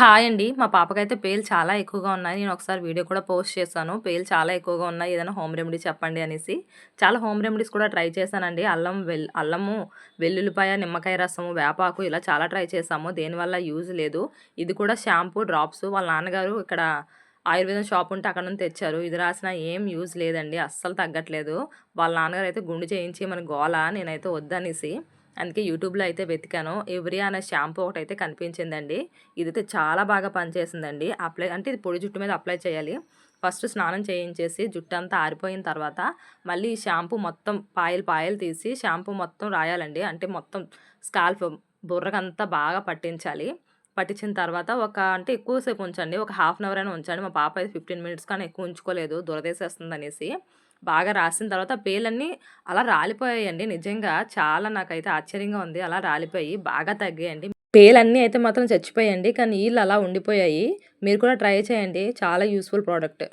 Hi అండి. మా పాపకైతే పేలు చాలా ఎక్కువగా ఉన్నాయి. నేను ఒకసారి వీడియో కూడా పోస్ట్ చేశాను. పేలు చాలా ఎక్కువగా ఉన్నాయి. ఏదైనా హోమ్ రెమెడీ చెప్పండి అనేసి. చాలా హోమ్ రెమెడీస్ కూడా ట్రై చేశానండి. అల్లం వెల్ అల్లము, వెల్లుల్లిపాయ, నిమ్మకాయ రసము, వేపాకు ఇలా చాలా ట్రై చేశాము. దేనివల్ల యూజ్ లేదు. ఇది కూడా షాంపూ, డ్రాప్స్ వాళ్ళ నాన్నగారు ఇక్కడ ఆయుర్వేదం షాప్ ఉంటే అక్కడ నుంచి తెచ్చారు. ఇది రాసినా ఏం యూజ్ లేదండి. అస్సలు తగ్గట్లేదు. వాళ్ళ నాన్నగారు అయితే గుండు చేయించి మన గోల. నేనైతే వద్దనేసి అందుకే యూట్యూబ్‌లో అయితే వెతికాను. ఎవ్రియా అనే షాంపూ అయితే కనిపించిందండి. ఇదైతే చాలా బాగా పనిచేసిందండి. అప్లై అంటే ఇది పొడి జుట్టు మీద అప్లై చేయాలి. ఫస్ట్ స్నానం చేయించేసి జుట్టు అంతా ఆరిపోయిన తర్వాత మళ్ళీ ఈ షాంపూ మొత్తం పాయలు పాయలు తీసి షాంపూ మొత్తం రాయాలండి. అంటే మొత్తం స్కాల్ఫ్ బుర్రకంతా బాగా పట్టించాలి. పట్టించిన తర్వాత ఒక అంటే ఎక్కువ సేపు ఉంచండి. ఒక హాఫ్ అన్ అవర్ అయినా ఉంచండి. మా పాప అయితే 15 మినిట్స్ కానీ ఎక్కువ ఉంచుకోలేదు. దురదేసేస్తుందనేసి. బాగా రాసిన తర్వాత పేలన్నీ అలా రాలిపోయాయండి. నిజంగా చాలా నాకైతే ఆశ్చర్యంగా ఉంది. అలా రాలిపోయి బాగా తగ్గాయండి. పేలన్నీ అయితే మాత్రం చచ్చిపోయాయండి. కానీ నీళ్ళు అలా ఉండిపోయాయి. మీరు కూడా ట్రై చేయండి. చాలా యూస్ఫుల్ ప్రోడక్ట్.